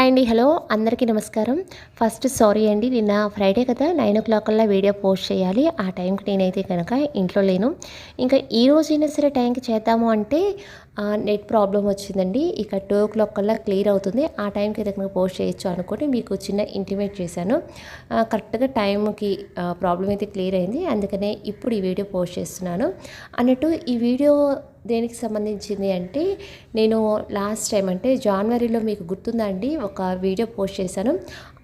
Hi అండి hello. అందరికీ నమస్కారం. ఫస్ట్ సారీ అండి నిన్న ఫ్రైడే కదా నైన్ ఓ క్లాక్ కల్లా వీడియో పోస్ట్ చేయాలి. ఆ టైంకి నేనైతే కనుక ఇంట్లో లేను. ఇంకా ఈ రోజైనా సరే టైంకి చేద్దాము అంటే నెట్ ప్రాబ్లం వచ్చిందండి. ఇక టూ ఓ క్లాక్ కల్లా క్లియర్ అవుతుంది. ఆ టైంకి ఏదైనా కనుక పోస్ట్ చేయొచ్చు అనుకోని మీకు చిన్న ఇంటిమేట్ చేశాను. కరెక్ట్గా టైంకి ప్రాబ్లం అయితే క్లియర్ అయింది. అందుకనే ఇప్పుడు ఈ వీడియో పోస్ట్ చేస్తున్నాను. అన్నట్టు ఈ వీడియో దేనికి సంబంధించింది అంటే నేను లాస్ట్ టైం అంటే జనవరిలో మీకు గుర్తుందా అండి? ఒక వీడియో పోస్ట్ చేశాను.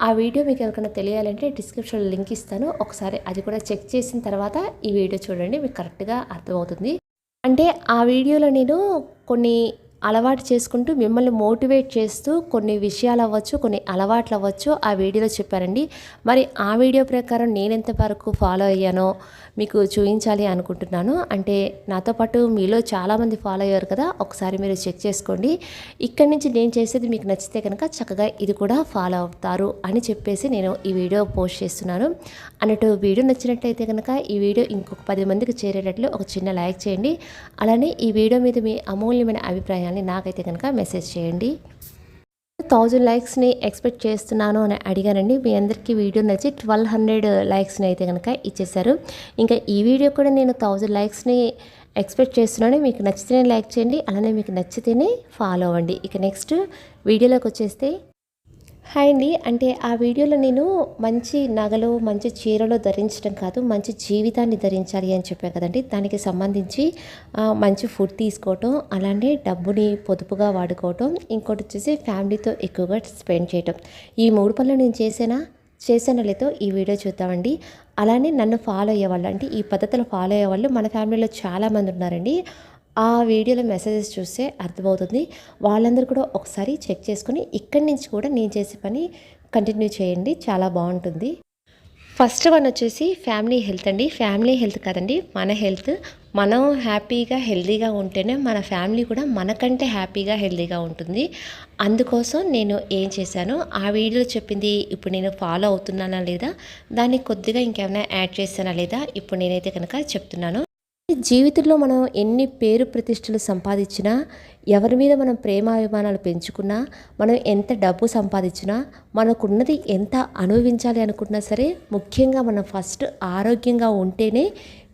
ఆ వీడియో మీకు ఎవరికైనా తెలియాలంటే డిస్క్రిప్షన్లో లింక్ ఇస్తాను. ఒకసారి అది కూడా చెక్ చేసిన తర్వాత ఈ వీడియో చూడండి మీకు కరెక్ట్గా అర్థమవుతుంది. అంటే ఆ వీడియోలో నేను కొన్ని అలవాటు చేసుకుంటూ మిమ్మల్ని మోటివేట్ చేస్తూ కొన్ని విషయాలు అవ్వచ్చు కొన్ని అలవాట్లు అవ్వచ్చు ఆ వీడియోలో చెప్పారండి. మరి ఆ వీడియో ప్రకారం నేను ఎంతవరకు ఫాలో అయ్యానో మీకు చూపించాలి అనుకుంటున్నాను. అంటే నాతో పాటు మీలో చాలామంది ఫాలో అయ్యారు కదా ఒకసారి మీరు చెక్ చేసుకోండి. ఇక్కడి నుంచి నేను చేసేది మీకు నచ్చితే కనుక చక్కగా ఇది కూడా ఫాలో అవుతారు అని చెప్పేసి నేను ఈ వీడియో పోస్ట్ చేస్తున్నాను. అన్నట్టు వీడియో నచ్చినట్లయితే కనుక ఈ వీడియో ఇంకొక పది మందికి చేరేటట్లు ఒక చిన్న లైక్ చేయండి. అలానే ఈ వీడియో మీద మీ అమూల్యమైన అభిప్రాయాన్ని నాకైతే కనుక మెసేజ్ చేయండి. థౌజండ్ లైక్స్ని ఎక్స్పెక్ట్ చేస్తున్నాను అని అడిగానండి మీ అందరికీ వీడియో నచ్చి ట్వెల్వ్ హండ్రెడ్ లైక్స్ని అయితే కనుక ఇచ్చేశారు. ఇంకా ఈ వీడియో కూడా నేను థౌజండ్ లైక్స్ని ఎక్స్పెక్ట్ చేస్తున్నాను. మీకు నచ్చితేనే లైక్ చేయండి అలానే మీకు నచ్చితేనే ఫాలో అవ్వండి. ఇక నెక్స్ట్ వీడియోలోకి వచ్చేస్తే హాయ్ అండి. అంటే ఆ వీడియోలో నేను మంచి నగలు మంచి చీరలు ధరించడం కాదు మంచి జీవితాన్ని ధరించాలి అని చెప్పాను కదండి. దానికి సంబంధించి మంచి ఫుడ్ తీసుకోవటం అలానే డబ్బుని పొదుపుగా వాడుకోవటం ఇంకోటి వచ్చేసి ఫ్యామిలీతో ఎక్కువగా స్పెండ్ చేయటం. ఈ మూడు పనులు నేను చేసేనా? చేశానో లేదో ఈ వీడియో చూద్దామండి. అలానే నన్ను ఫాలో అయ్యేవాళ్ళు అంటే ఈ పద్ధతులు ఫాలో అయ్యేవాళ్ళు మన ఫ్యామిలీలో చాలామంది ఉన్నారండి. ఆ వీడియోలో మెసేజెస్ చూస్తే అర్థమవుతుంది. వాళ్ళందరూ కూడా ఒకసారి చెక్ చేసుకుని ఇక్కడి నుంచి కూడా నేను చేసే పని కంటిన్యూ చేయండి. చాలా బాగుంటుంది. ఫస్ట్ వన్ వచ్చేసి ఫ్యామిలీ హెల్త్ అండి. ఫ్యామిలీ హెల్త్ కాదండి. మన హెల్త్. మనం హ్యాపీగా హెల్తీగా ఉంటేనే మన ఫ్యామిలీ కూడా మనకంటే హ్యాపీగా హెల్దీగా ఉంటుంది. అందుకోసం నేను ఏం చేశానో? ఆ వీడియోలో చెప్పింది ఇప్పుడు నేను ఫాలో అవుతున్నానా లేదా? దాన్ని కొద్దిగా ఇంకేమైనా యాడ్ చేశానా లేదా? ఇప్పుడు నేనైతే కనుక చెప్తున్నాను. జీవితంలో మనం ఎన్ని పేరు ప్రతిష్టలు సంపాదించినా ఎవరి మీద మనం ప్రేమాభిమానాలు పెంచుకున్నా మనం ఎంత డబ్బు సంపాదించినా మనకున్నది ఎంత అనుభవించాలి అనుకున్నా సరే ముఖ్యంగా మనం ఫస్ట్ ఆరోగ్యంగా ఉంటేనే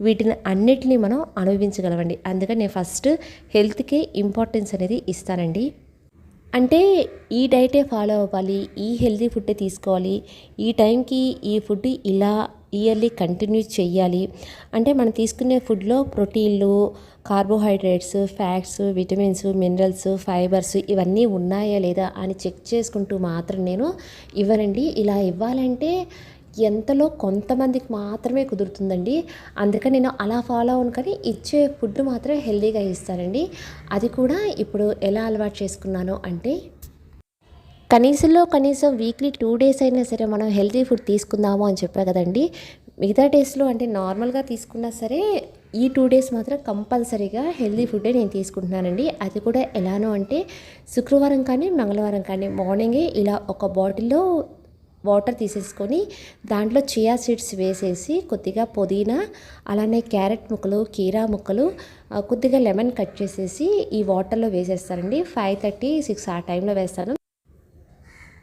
వీటిని అన్నిటినీ మనం అనుభవించగలవండి అందుకని నేను ఫస్ట్ హెల్త్కి ఇంపార్టెన్స్ అనేది ఇస్తానండి. అంటే ఈ డైటే ఫాలో అవ్వాలి ఈ హెల్తీ ఫుడ్డే తీసుకోవాలి ఈ టైంకి ఈ ఫుడ్ ఇలా ఇయర్లీ కంటిన్యూ చేయాలి అంటే మనం తీసుకునే ఫుడ్లో ప్రోటీన్లు carbohydrates fats vitamins minerals fibres ఇవన్నీ ఉన్నాయా లేదా అని చెక్ చేసుకుంటూ మాత్రం నేను ఇవ్వనండి. ఇలా ఇవ్వాలంటే ఎంతలో కొంతమందికి మాత్రమే కుదురుతుందండి. అందుకని నేను అలా ఫాలో అవును కానీ ఇచ్చే ఫుడ్ మాత్రం హెల్తీగా ఇస్తానండి. అది కూడా ఇప్పుడు ఎలా అలవాటు చేసుకున్నాను అంటే కనీసంలో కనీసం వీక్లీ టూ డేస్ అయినా సరే మనం హెల్తీ ఫుడ్ తీసుకుందాము అని చెప్పా కదండి. మిగతా డేస్లో అంటే నార్మల్గా తీసుకున్నా సరే ఈ టూ డేస్ మాత్రం కంపల్సరీగా హెల్తీ ఫుడ్డే నేను తీసుకుంటున్నానండి. అది కూడా ఎలానో అంటే శుక్రవారం కానీ మంగళవారం కానీ మార్నింగే ఇలా ఒక బాటిల్లో వాటర్ తీసేసుకొని దాంట్లో చియా సీడ్స్ వేసేసి కొద్దిగా పుదీనా అలానే క్యారెట్ ముక్కలు కీరా ముక్కలు కొద్దిగా లెమన్ కట్ చేసేసి ఈ వాటర్లో వేసేస్తానండి. ఫైవ్ థర్టీ సిక్స్ ఆ టైంలో వేస్తాను.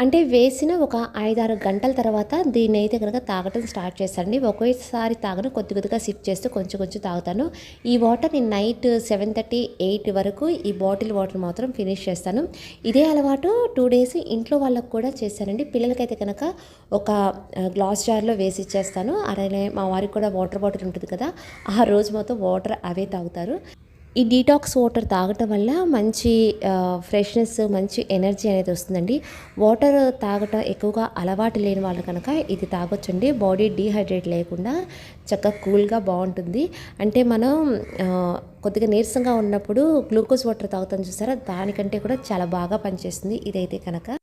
అంటే వేసిన ఒక ఐదారు గంటల తర్వాత దీన్ని అయితే కనుక తాగటం స్టార్ట్ చేస్తానండి ఒకేసారి తాగను కొద్ది కొద్దిగా సిప్ చేస్తూ కొంచెం కొంచెం తాగుతాను. ఈ వాటర్ నేను నైట్ సెవెన్ థర్టీ ఎయిట్ వరకు ఈ బాటిల్ వాటర్ మాత్రం ఫినిష్ చేస్తాను. ఇదే అలవాటు టూ డేస్ ఇంట్లో వాళ్ళకు కూడా చేశానండి. పిల్లలకైతే కనుక ఒక గ్లాస్ జార్లో వేసి ఇచ్చేస్తాను. అలానే మా వారికి కూడా వాటర్ బాటిల్ ఉంటుంది కదా ఆ రోజు మొత్తం వాటర్ అవే తాగుతారు. ఈ డీటాక్స్ వాటర్ తాగటం వల్ల మంచి ఫ్రెష్నెస్ మంచి ఎనర్జీ అనేది వస్తుందండి. వాటర్ తాగటం ఎక్కువగా అలవాటు లేని వాళ్ళు కనుక ఇది తాగొచ్చండి. బాడీ డీహైడ్రేట్ లేకుండా చక్కగా కూల్గా బాగుంటుంది. అంటే మనం కొద్దిగా నీరసంగా ఉన్నప్పుడు గ్లూకోజ్ వాటర్ తాగుతాం చూసారా? దానికంటే కూడా చాలా బాగా పనిచేస్తుంది ఇదైతే కనుక.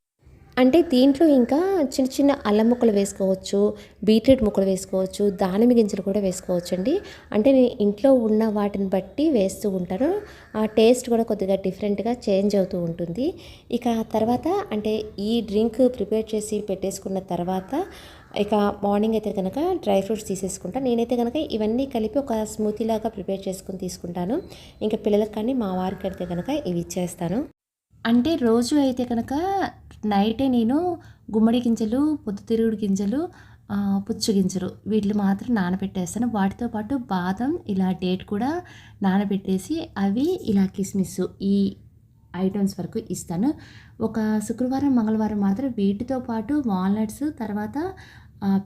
అంటే దీంట్లో ఇంకా చిన్న చిన్న అల్లం ముక్కలు వేసుకోవచ్చు బీట్రూట్ ముక్కలు వేసుకోవచ్చు దానిమ్మ గింజలు కూడా వేసుకోవచ్చు అండి అంటే నేను ఇంట్లో ఉన్న వాటిని బట్టి వేస్తూ ఉంటాను. ఆ టేస్ట్ కూడా కొద్దిగా డిఫరెంట్గా చేంజ్ అవుతూ ఉంటుంది. ఇక తర్వాత అంటే ఈ డ్రింక్ ప్రిపేర్ చేసి పెట్టేసుకున్న తర్వాత ఇక మార్నింగ్ అయితే కనుక డ్రై ఫ్రూట్స్ తీసేసుకుంటాను నేనైతే కనుక ఇవన్నీ కలిపి ఒక స్మూతీ లాగా ప్రిపేర్ చేసుకుని తీసుకుంటాను. ఇంకా పిల్లలకు కానీ మా వారికి అయితే కనుక ఇవి ఇచ్చేస్తాను. అంటే రోజు అయితే కనుక నైటే నేను గుమ్మడి గింజలు పొద్దుతిరుగుడు గింజలు పుచ్చు గింజలు వీటిని మాత్రం నానబెట్టేస్తాను. వాటితో పాటు బాదం ఇలా డేట్ కూడా నానబెట్టేసి అవి ఇలా కిస్మిస్ ఈ ఐటమ్స్ వరకు ఇస్తాను. ఒక శుక్రవారం మంగళవారం మాత్రం వీటితో పాటు వాల్నట్స్ తర్వాత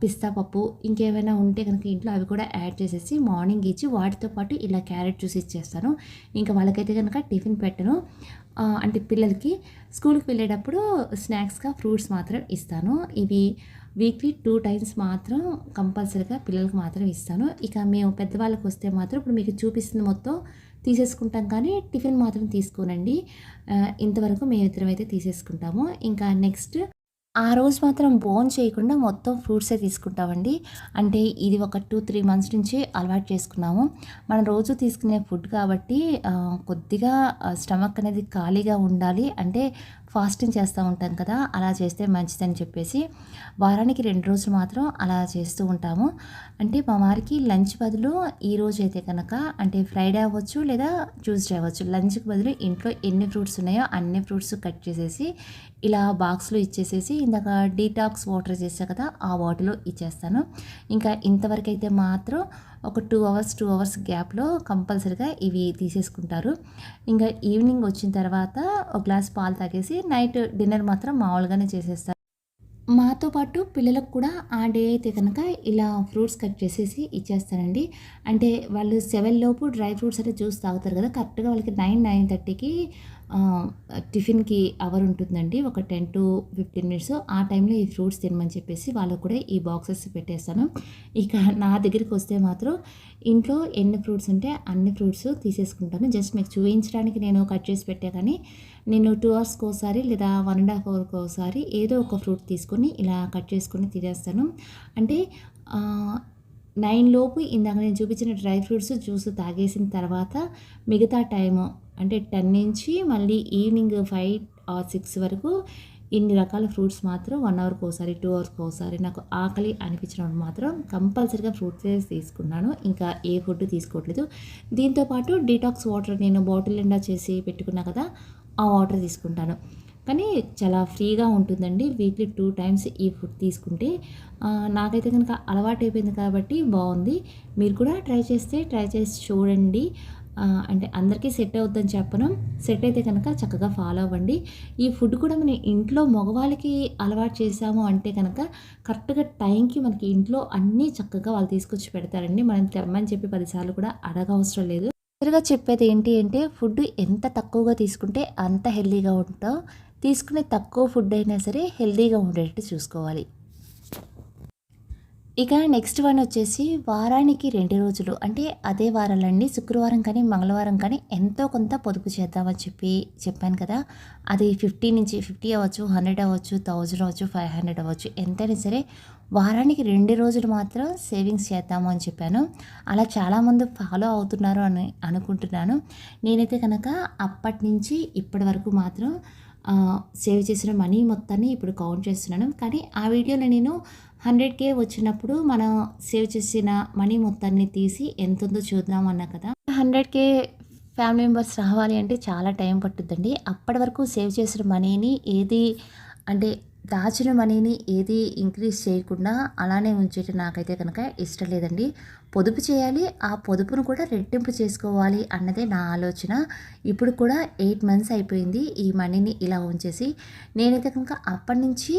పిస్తా పప్పు ఇంకేమైనా ఉంటే కనుక ఇంట్లో అవి కూడా యాడ్ చేసేసి మార్నింగ్ ఇచ్చి వాటితో పాటు ఇలా క్యారెట్ జ్యూస్ ఇచ్చేస్తాను. ఇంకా వాళ్ళకైతే కనుక టిఫిన్ పెట్టను. అంటే పిల్లలకి స్కూల్కి వెళ్ళేటప్పుడు స్నాక్స్గా ఫ్రూట్స్ మాత్రం ఇస్తాను. ఇవి వీక్లీ టూ టైమ్స్ మాత్రం కంపల్సరీగా పిల్లలకి మాత్రం ఇస్తాను. ఇక మేము పెద్దవాళ్ళకి వస్తే మాత్రం ఇప్పుడు మీకు చూపిస్తుంది మొత్తం తీసేసుకుంటాం కానీ టిఫిన్ మాత్రం తీసుకోనండి. ఇంతవరకు మేమిద్దరం అయితే తీసేసుకుంటాము. ఇంకా నెక్స్ట్ ఆ రోజు మాత్రం బోన్ చేయకుండా మొత్తం ఫ్రూట్సే తీసుకుంటామండి. అంటే ఇది ఒక టూ త్రీ మంత్స్ నుంచి అలవాటు చేసుకున్నాము. మనం రోజు తీసుకునే ఫుడ్ కాబట్టి కొద్దిగా స్టమక్ అనేది ఖాళీగా ఉండాలి. అంటే ఫాస్టింగ్ చేస్తూ ఉంటాం కదా అలా చేస్తే మంచిదని చెప్పేసి వారానికి రెండు రోజులు మాత్రం అలా చేస్తూ ఉంటాము. అంటే మా వారికి లంచ్ బదులు ఈ రోజు అయితే కనుక అంటే ఫ్రైడే అవ్వచ్చు లేదా ట్యూస్డే అవ్వచ్చు లంచ్కి బదులు ఇంట్లో ఎన్ని ఫ్రూట్స్ ఉన్నాయో అన్ని ఫ్రూట్స్ కట్ చేసేసి ఇలా బాక్స్లో ఇచ్చేసేసి ఇందాక డీటాక్స్ వాటర్ చేసా కదా ఆ వాటర్లో ఇచ్చేస్తాను. ఇంకా ఇంతవరకు అయితే మాత్రం ఒక టూ అవర్స్ టూ అవర్స్ గ్యాప్లో కంపల్సరిగా ఇవి తీసేసుకుంటారు. ఇంకా ఈవినింగ్ వచ్చిన తర్వాత ఒక గ్లాస్ పాలు తాగేసి నైట్ డిన్నర్ మాత్రం మామూలుగానే చేసేస్తారు మాతో పాటు పిల్లలకు కూడా ఆ డే అయితే కనుక ఇలా ఫ్రూట్స్ కట్ చేసేసి ఇచ్చేస్తానండి. అంటే వాళ్ళు సెవెన్ లోపు డ్రై ఫ్రూట్స్ అయితే జ్యూస్ తాగుతారు కదా కరెక్ట్గా వాళ్ళకి నైన్ నైన్ థర్టీకి టిఫిన్కి అవర్ ఉంటుందండి. ఒక టెన్ టు ఫిఫ్టీన్ మినిట్స్. ఆ టైంలో ఈ ఫ్రూట్స్ తినమని చెప్పేసి వాళ్ళకు కూడా ఈ బాక్సెస్ పెట్టేస్తాను. ఇక నా దగ్గరికి వస్తే మాత్రం ఇంట్లో ఎన్ని ఫ్రూట్స్ ఉంటే అన్ని ఫ్రూట్స్ తీసేసుకుంటాను. జస్ట్ మీకు చూపించడానికి నేను కట్ చేసి పెట్టా కానీ నేను టూ అవర్స్కి ఒకసారి లేదా వన్ అండ్ హాఫ్ అవర్కి ఒకసారి ఏదో ఒక ఫ్రూట్ తీసుకొని ఇలా కట్ చేసుకొని తినేస్తాను. అంటే నైన్ లోపు ఇందాక నేను చూపించిన డ్రై ఫ్రూట్స్ జ్యూస్ తాగేసిన తర్వాత మిగతా టైము అంటే టెన్ నుంచి మళ్ళీ ఈవినింగ్ ఫైవ్ ఆర్ సిక్స్ వరకు ఇన్ని రకాల ఫ్రూట్స్ మాత్రం వన్ అవర్కి ఒకసారి టూ అవర్స్కి ఒకసారి నాకు ఆకలి అనిపించినప్పుడు మాత్రం కంపల్సరీగా ఫ్రూట్స్ తీసుకున్నాను. ఇంకా ఏ ఫుడ్ తీసుకోవట్లేదు. దీంతోపాటు డీటాక్స్ వాటర్ నేను బాటిల్ నిండా చేసి పెట్టుకున్నా కదా ఆ వాటర్ తీసుకుంటాను. కానీ చాలా ఫ్రీగా ఉంటుందండి. వీక్లీ టూ టైమ్స్ ఈ ఫుడ్ తీసుకుంటే నాకైతే కనుక అలవాటు అయిపోయింది కాబట్టి బాగుంది. మీరు కూడా ట్రై చేస్తే ట్రై చేసి చూడండి. అంటే అందరికీ సెట్ అవుద్దని చెప్పను. సెట్ అయితే కనుక చక్కగా ఫాలో అవ్వండి. ఈ ఫుడ్ కూడా మనం ఇంట్లో మగవాళ్ళకి అలవాటు చేసాము అంటే కనుక కరెక్ట్గా టైంకి మనకి ఇంట్లో అన్నీ చక్కగా వాళ్ళు తీసుకొచ్చి పెడతారండి. మనం తెమ్మని చెప్పి పదిసార్లు కూడా అడగవసరం లేదు. క్లియర్గా చెప్పేది ఏంటి అంటే ఫుడ్ ఎంత తక్కువగా తీసుకుంటే అంత హెల్తీగా ఉంటాం తీసుకునే తక్కువ ఫుడ్ అయినా సరే హెల్తీగా ఉండేటట్టు చూసుకోవాలి. ఇక నెక్స్ట్ వన్ వచ్చేసి వారానికి రెండు రోజులు. అంటే అదే వారాలండి శుక్రవారం కానీ మంగళవారం కానీ ఎంతో కొంత పొదుపు చేద్దామని చెప్పి చెప్పాను కదా. అది ఫిఫ్టీ నుంచి ఫిఫ్టీ అవ్వచ్చు హండ్రెడ్ అవ్వచ్చు థౌజండ్ అవ్వచ్చు ఫైవ్ హండ్రెడ్ అవ్వచ్చు. ఎంతైనా సరే వారానికి రెండు రోజులు మాత్రం సేవింగ్స్ చేద్దాము అని చెప్పాను. అలా చాలామంది ఫాలో అవుతున్నారు అని అనుకుంటున్నాను. నేనైతే కనుక అప్పటి నుంచి ఇప్పటి వరకు మాత్రం సేవ్ చేసిన మనీ మొత్తాన్ని ఇప్పుడు కౌంట్ చేస్తున్నాను. కానీ ఆ వీడియోలో నేను హండ్రెడ్ కే వచ్చినప్పుడు మనం సేవ్ చేసిన మనీ మొత్తాన్ని తీసి ఎంత ఉందో చూద్దాం అన్నా కదా. హండ్రెడ్ కే ఫ్యామిలీ మెంబర్స్ రావాలి అంటే చాలా టైం పట్టుద్దండి. అప్పటి వరకు సేవ్ చేసిన మనీని ఏది అంటే దాచిన మనీని ఏది ఇంక్రీజ్ చేయకుండా అలానే ఉంచేటి నాకైతే కనుక ఇష్టం లేదండి. పొదుపు చేయాలి ఆ పొదుపును కూడా రెట్టింపు చేసుకోవాలి అన్నదే నా ఆలోచన. ఇప్పుడు కూడా ఎయిట్ మంత్స్ అయిపోయింది ఈ మనీని ఇలా ఉంచేసి. నేనైతే కనుక అప్పటి నుంచి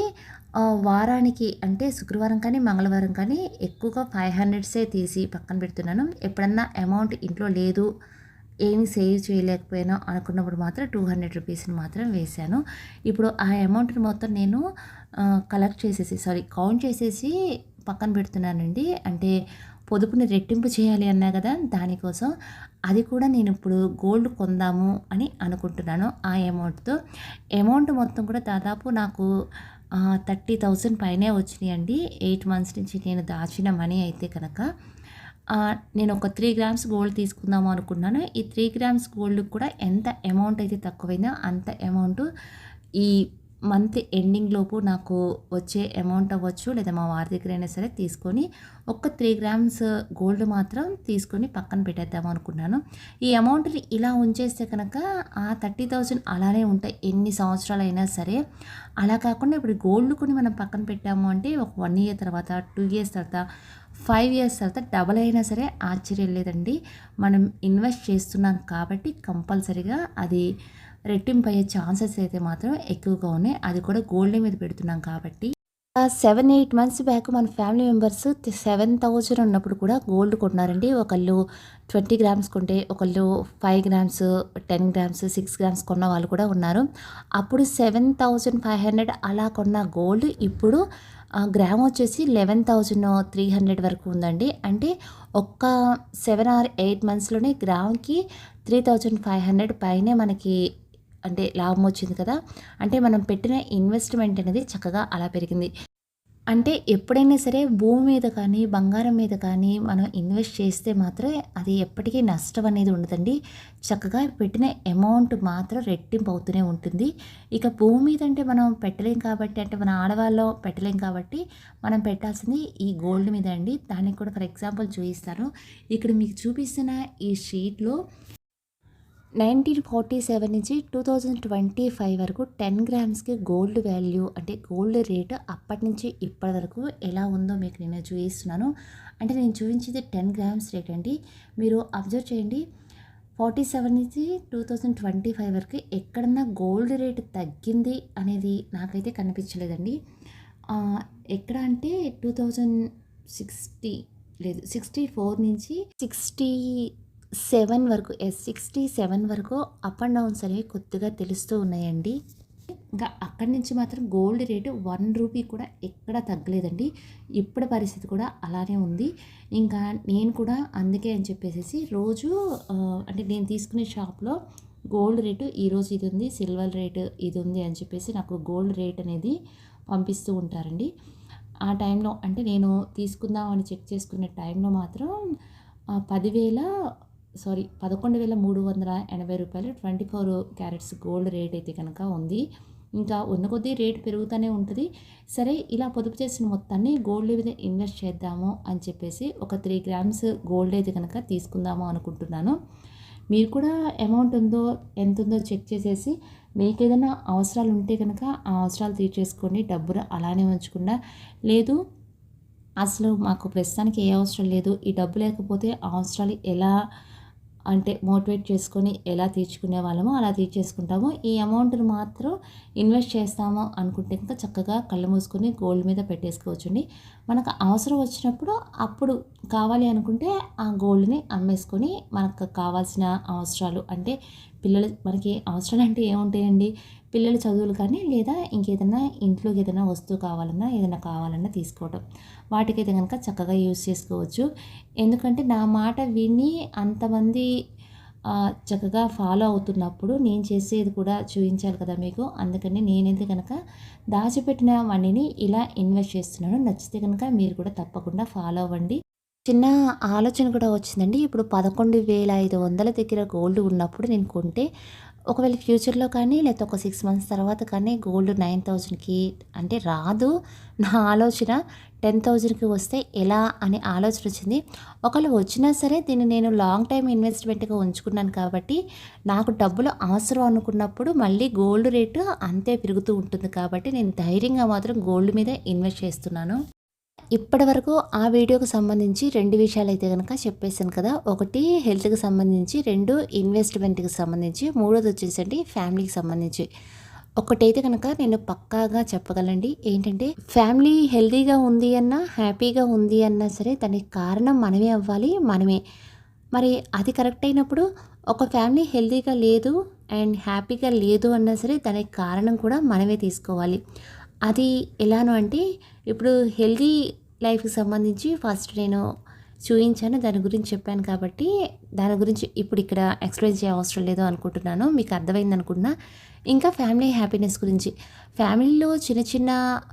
వారానికి అంటే శుక్రవారం కానీ మంగళవారం కానీ ఎక్కువగా ఫైవ్ హండ్రెడ్సే తీసి పక్కన పెడుతున్నాను. ఎప్పుడన్నా అమౌంట్ ఇంట్లో లేదు ఏమి సేవ్ చేయలేకపోయానో అనుకున్నప్పుడు మాత్రం టూ హండ్రెడ్ రూపీస్ని మాత్రం వేశాను. ఇప్పుడు ఆ అమౌంట్ని మొత్తం నేను కలెక్ట్ చేసేసి సారీ కౌంట్ చేసేసి పక్కన పెడుతున్నానండి. అంటే పొదుపుని రెట్టింపు చేయాలి అన్నా కదా దానికోసం. అది కూడా నేను ఇప్పుడు గోల్డ్ కొందాము అని అనుకుంటున్నాను ఆ అమౌంట్తో. అమౌంట్ మొత్తం కూడా దాదాపు నాకు థర్టీ థౌజండ్ పైనే వచ్చినాయండి. ఎయిట్ మంత్స్ నుంచి నేను దాచిన మనీ అయితే కనుక. నేను ఒక త్రీ గ్రామ్స్ గోల్డ్ తీసుకుందాము అనుకున్నాను. ఈ త్రీ గ్రామ్స్ గోల్డ్ కూడా ఎంత అమౌంట్ అయితే తక్కువైందో అంత అమౌంట్ ఈ మంత్ ఎండింగ్ లోపు నాకు వచ్చే అమౌంట్ అవ్వచ్చు లేదా మా వారి దగ్గర అయినా సరే తీసుకొని ఒక్క త్రీ గ్రామ్స్ గోల్డ్ మాత్రం తీసుకొని పక్కన పెట్టేద్దాం అనుకున్నాను. ఈ అమౌంట్ని ఇలా ఉంచేస్తే కనుక ఆ థర్టీ థౌజండ్ అలానే ఉంటాయి ఎన్ని సంవత్సరాలు అయినా సరే. అలా కాకుండా ఇప్పుడు గోల్డ్ కొని మనం పక్కన పెట్టాము అంటే ఒక వన్ ఇయర్ తర్వాత టూ ఇయర్స్ తర్వాత ఫైవ్ ఇయర్స్ తర్వాత డబల్ అయినా సరే ఆశ్చర్యం లేదండి. మనం ఇన్వెస్ట్ చేస్తున్నాం కాబట్టి కంపల్సరిగా అది రెట్టింపు అయ్యే ఛాన్సెస్ అయితే మాత్రం ఎక్కువగా ఉన్నాయి. అది కూడా గోల్డ్ మీద పెడుతున్నాం కాబట్టి. సెవెన్ ఎయిట్ మంత్స్ బ్యాక్ మన ఫ్యామిలీ మెంబర్స్ సెవెన్ థౌజండ్ ఉన్నప్పుడు కూడా గోల్డ్ కొన్నారండి. ఒకళ్ళు ట్వంటీ గ్రామ్స్ కొంటే ఒకళ్ళు five grams ten grams six grams కొన్న వాళ్ళు కూడా ఉన్నారు. అప్పుడు సెవెన్ థౌజండ్ ఫైవ్ హండ్రెడ్ అలా కొన్న గోల్డ్ ఇప్పుడు గ్రామ్ వచ్చేసి లెవెన్ థౌజండ్ త్రీ హండ్రెడ్ వరకు ఉందండి. అంటే ఒక్క సెవెన్ ఆర్ ఎయిట్ మంత్స్లోనే గ్రామ్కి త్రీ థౌజండ్ ఫైవ్ హండ్రెడ్ పైనే మనకి అంటే లాభం వచ్చింది కదా. అంటే మనం పెట్టిన ఇన్వెస్ట్మెంట్ అనేది చక్కగా అలా పెరిగింది. అంటే ఎప్పుడైనా సరే భూమి మీద కానీ బంగారం మీద కానీ మనం ఇన్వెస్ట్ చేస్తే మాత్రం అది ఎప్పటికీ నష్టం అనేది ఉండదండి. చక్కగా పెట్టిన అమౌంట్ మాత్రం రెట్టింపు అవుతూనే ఉంటుంది. ఇక భూమి మీద అంటే మనం పెట్టలేం కాబట్టి అంటే మన ఆడవాళ్ళలో పెట్టలేం కాబట్టి మనం పెట్టాల్సింది ఈ గోల్డ్ మీద అండి. దానికి కూడా ఫర్ ఎగ్జాంపుల్ చూపిస్తాను. ఇక్కడ మీకు చూపిస్తున్న ఈ షీట్లో నైన్టీన్ ఫార్టీ సెవెన్ నుంచి టూ థౌజండ్ ట్వంటీ ఫైవ్ వరకు టెన్ గ్రామ్స్కి గోల్డ్ వాల్యూ అంటే గోల్డ్ రేటు అప్పటి నుంచి ఇప్పటి వరకు ఎలా ఉందో మీకు నేను చూపిస్తున్నాను. అంటే నేను చూపించేది టెన్ గ్రామ్స్ రేట్ అండి. మీరు అబ్జర్వ్ చేయండి. ఫార్టీ సెవెన్ నుంచి టూ థౌజండ్ ట్వంటీ ఫైవ్ వరకు ఎక్కడన్నా గోల్డ్ రేట్ తగ్గింది అనేది నాకైతే కనిపించలేదండి. ఎక్కడ అంటే టూ థౌజండ్ సిక్స్టీ లేదు సిక్స్టీ ఫోర్ నుంచి సిక్స్టీ సెవెన్ వరకు ఎస్ సిక్స్టీ సెవెన్ వరకు అప్ అండ్ డౌన్స్ అనేవి కొద్దిగా తెలుస్తూ ఉన్నాయండి. ఇంకా అక్కడి నుంచి మాత్రం గోల్డ్ రేటు వన్ రూపీ కూడా ఎక్కడ తగ్గలేదండి. ఇప్పటి పరిస్థితి కూడా అలానే ఉంది. ఇంకా నేను కూడా అందుకే అని చెప్పేసి రోజు అంటే నేను తీసుకునే షాప్లో గోల్డ్ రేటు ఈరోజు ఇది ఉంది సిల్వర్ రేటు ఇది ఉంది అని చెప్పేసి నాకు గోల్డ్ రేట్ అనేది పంపిస్తూ ఉంటారండి. ఆ టైంలో అంటే నేను తీసుకుందామని చెక్ చేసుకునే టైంలో మాత్రం పదివేల సారీ పదకొండు వేల మూడు వందల ఎనభై రూపాయలు twenty four carats gold rate అయితే కనుక ఉంది. ఇంకా ఉన్న కొద్దీ రేట్ పెరుగుతూనే ఉంటుంది. సరే ఇలా పొదుపు చేసిన మొత్తాన్ని గోల్డ్ మీద ఇన్వెస్ట్ చేద్దాము అని చెప్పేసి ఒక త్రీ గ్రామ్స్ గోల్డ్ అయితే కనుక తీసుకుందాము అనుకుంటున్నాను. మీరు కూడా అమౌంట్ ఉందో ఎంత ఉందో చెక్ చేసేసి మీకు ఏదైనా అవసరాలు ఉంటే కనుక ఆ అవసరాలు తీర్చేసుకోండి. డబ్బులు అలానే ఉంచకుండా. లేదు అసలు మాకు ప్రస్తుతానికి ఏ అవసరం లేదు. ఈ డబ్బు లేకపోతే అవసరాలు ఎలా అంటే మోటివేట్ చేసుకొని ఎలా తీర్చుకునే వాళ్ళమో అలా తీర్చేసుకుంటాము. ఈ అమౌంట్ని మాత్రం ఇన్వెస్ట్ చేస్తాము అనుకుంటే ఇంకా చక్కగా కళ్ళు మూసుకొని గోల్డ్ మీద పెట్టేసుకోవచ్చండి. మనకు అవసరం వచ్చినప్పుడు అప్పుడు కావాలి అనుకుంటే ఆ గోల్డ్ని అమ్మేసుకొని మనకు కావాల్సిన అవసరాలు అంటే పిల్లలు మనకి అవసరాలు అంటే ఏముంటాయండి? పిల్లల చదువులు కానీ లేదా ఇంకేదైనా ఇంట్లోకి ఏదైనా వస్తువు కావాలన్నా ఏదైనా కావాలన్నా తీసుకోవడం వాటికైతే కనుక చక్కగా యూస్ చేసుకోవచ్చు. ఎందుకంటే నా మాట విని అంతమంది చక్కగా ఫాలో అవుతున్నప్పుడు నేను చేసేది కూడా చూపించాలి కదా మీకు. అందుకని నేనైతే కనుక దాచిపెట్టిన మనీని ఇలా ఇన్వెస్ట్ చేస్తున్నాను. నచ్చితే కనుక మీరు కూడా తప్పకుండా ఫాలో అవ్వండి. చిన్న ఆలోచన కూడా వచ్చిందండి. ఇప్పుడు పదకొండు వేల ఐదు వందల దగ్గర గోల్డ్ ఉన్నప్పుడు నేను కొంటే ఒకవేళ ఫ్యూచర్లో కానీ లేకపోతే ఒక సిక్స్ మంత్స్ తర్వాత కానీ గోల్డ్ నైన్ థౌజండ్కి అంటే రాదు. నా ఆలోచన టెన్ థౌజండ్కి వస్తే ఎలా అనే ఆలోచన వచ్చింది. ఒకవేళ వచ్చినా సరే దీన్ని నేను లాంగ్ టైం ఇన్వెస్ట్మెంట్గా ఉంచుకున్నాను కాబట్టి నాకు డబ్బులు అవసరం అనుకున్నప్పుడు మళ్ళీ గోల్డ్ రేటు అంతే పెరుగుతూ ఉంటుంది కాబట్టి నేను ధైర్యంగా మాత్రం గోల్డ్ మీద ఇన్వెస్ట్ చేస్తున్నాను. ఇప్పటి వరకు ఆ వీడియోకి సంబంధించి రెండు విషయాలు అయితే కనుక చెప్పేశాను కదా. ఒకటి హెల్త్కి సంబంధించి. రెండు ఇన్వెస్ట్మెంట్కి సంబంధించి. మూడోది వచ్చేసండి ఫ్యామిలీకి సంబంధించి. ఒకటైతే కనుక నేను పక్కాగా చెప్పగలండి. ఏంటంటే ఫ్యామిలీ హెల్తీగా ఉంది అన్నా హ్యాపీగా ఉంది అన్నా సరే దానికి కారణం మనమే అవ్వాలి మనమే. మరి అది కరెక్ట్ అయినప్పుడు ఒక ఫ్యామిలీ హెల్తీగా లేదు అండ్ హ్యాపీగా లేదు అన్నా సరే దానికి కారణం కూడా మనమే తీసుకోవాలి. అది ఎలాను అంటే ఇప్పుడు హెల్తీ లైఫ్కి సంబంధించి ఫస్ట్ నేను చూపించాను దాని గురించి చెప్పాను కాబట్టి దాని గురించి ఇప్పుడు ఇక్కడ ఎక్స్ప్లెయిన్ చేయ అవసరం లేదు అనుకుంటున్నాను. మీకు అర్థమైంది అనుకుంటున్నా. ఇంకా ఫ్యామిలీ హ్యాపీనెస్ గురించి. ఫ్యామిలీలో చిన్న చిన్న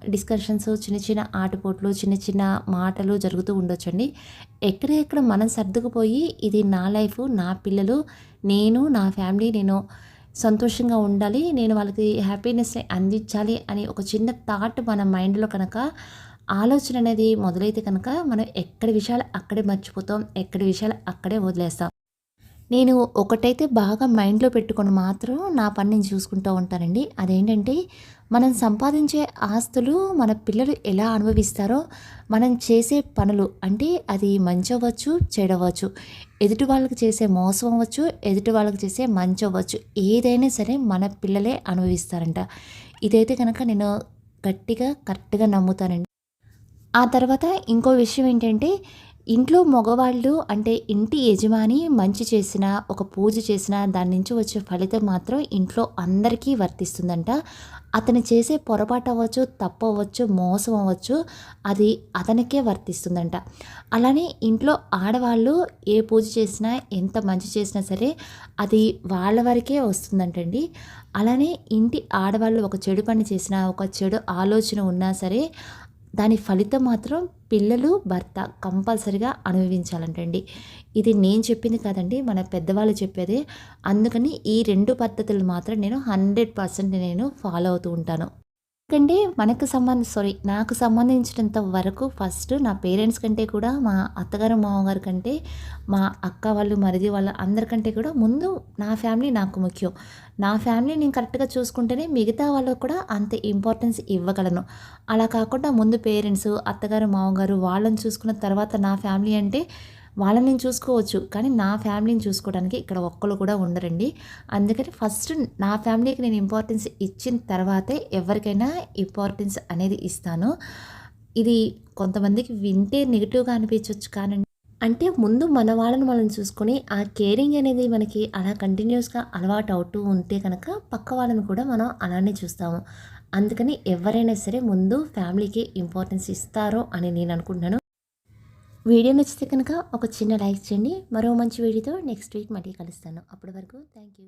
డిస్కషన్స్ చిన్న చిన్న ఆటపోట్లు చిన్న చిన్న మాటలు జరుగుతూ ఉండొచ్చండి. ఎక్కడెక్కడ మనం సర్దుకుపోయి ఇది నా లైఫ్ నా పిల్లలు నేను నా ఫ్యామిలీ నేను సంతోషంగా ఉండాలి నేను వాళ్ళకి హ్యాపీనెస్ని అందించాలి అని ఒక చిన్న థాట్ మన మైండ్లో కనుక ఆలోచన అనేది మొదలైతే కనుక మనం ఎక్కడి విషయాలు అక్కడే మర్చిపోతాం ఎక్కడి విషయాలు అక్కడే వదిలేస్తాం. నేను ఒకటైతే బాగా మైండ్లో పెట్టుకొని మాత్రం నా పని నేను చూసుకుంటూ ఉంటానండి. అదేంటంటే మనం సంపాదించే ఆస్తులు మన పిల్లలు ఎలా అనుభవిస్తారో మనం చేసే పనులు అంటే అది మంచి అవ్వచ్చు చెడవచ్చు ఎదుటి వాళ్ళకి చేసే మోసం అవ్వచ్చు ఎదుటి వాళ్ళకి చేసే మంచి అవ్వచ్చు. ఏదైనా సరే మన పిల్లలే అనుభవిస్తారంట. ఇదైతే కనుక నేను గట్టిగా కరెక్ట్గా నమ్ముతానండి. ఆ తర్వాత ఇంకో విషయం ఏంటంటే ఇంట్లో మగవాళ్ళు అంటే ఇంటి యజమాని మంచి చేసిన ఒక పూజ చేసిన దాని నుంచి వచ్చే ఫలితం మాత్రం ఇంట్లో అందరికీ వర్తిస్తుందంట. అతను చేసే పొరపాటు అవ్వచ్చు తప్పు అవ్వచ్చు మోసం అవ్వచ్చు అది అతనికే వర్తిస్తుందంట. అలానే ఇంట్లో ఆడవాళ్ళు ఏ పూజ చేసినా ఎంత మంచి చేసినా సరే అది వాళ్ళ వరకే వస్తుందంటండి. అలానే ఇంటి ఆడవాళ్ళు ఒక చెడు పని చేసినా ఒక చెడు ఆలోచన ఉన్నా సరే దాని ఫలితం మాత్రం పిల్లలు భర్త కంపల్సరిగా అనుభవించాలంటండి. ఇది నేను చెప్పింది కాదండి మన పెద్దవాళ్ళు చెప్పేదే. అందుకని ఈ రెండు పద్ధతులు మాత్రం నేను హండ్రెడ్ పర్సెంట్ నేను ఫాలో అవుతూ ఉంటాను. ఎందుకంటే మనకు సంబంధ సారీ నాకు సంబంధించినంత వరకు ఫస్ట్ నా పేరెంట్స్ కంటే కూడా మా అత్తగారు మామగారు కంటే మా అక్క వాళ్ళు మరిది వాళ్ళ అందరికంటే కూడా ముందు నా ఫ్యామిలీ నాకు ముఖ్యం. నా ఫ్యామిలీ నేను కరెక్ట్గా చూసుకుంటేనే మిగతా వాళ్ళకు కూడా అంత ఇంపార్టెన్స్ ఇవ్వగలను. అలా కాకుండా ముందు పేరెంట్స్ అత్తగారు మామగారు వాళ్ళని చూసుకున్న తర్వాత నా ఫ్యామిలీ అంటే వాళ్ళని నేను చూసుకోవచ్చు కానీ నా ఫ్యామిలీని చూసుకోవడానికి ఇక్కడ ఒక్కరు కూడా ఉండరండి. అందుకని ఫస్ట్ నా ఫ్యామిలీకి నేను ఇంపార్టెన్స్ ఇచ్చిన తర్వాతే ఎవరికైనా ఇంపార్టెన్స్ అనేది ఇస్తాను. ఇది కొంతమందికి వింటే నెగిటివ్గా అనిపించవచ్చు కానీ అంటే ముందు మన వాళ్ళని మనం చూసుకొని ఆ కేరింగ్ అనేది మనకి అలా కంటిన్యూస్గా అలవాటు అవుతూ ఉంటే కనుక పక్క వాళ్ళని కూడా మనం అలానే చూస్తాము. అందుకని ఎవరైనా సరే ముందు ఫ్యామిలీకి ఇంపార్టెన్స్ ఇస్తారో అని నేను అనుకుంటున్నాను. వీడియో నచ్చితే కనుక ఒక చిన్న లైక్ చేయండి. మరో మంచి వీడియోతో నెక్స్ట్ వీక్ మళ్ళీ కలుస్తాను. అప్పటి వరకు థ్యాంక్ యూ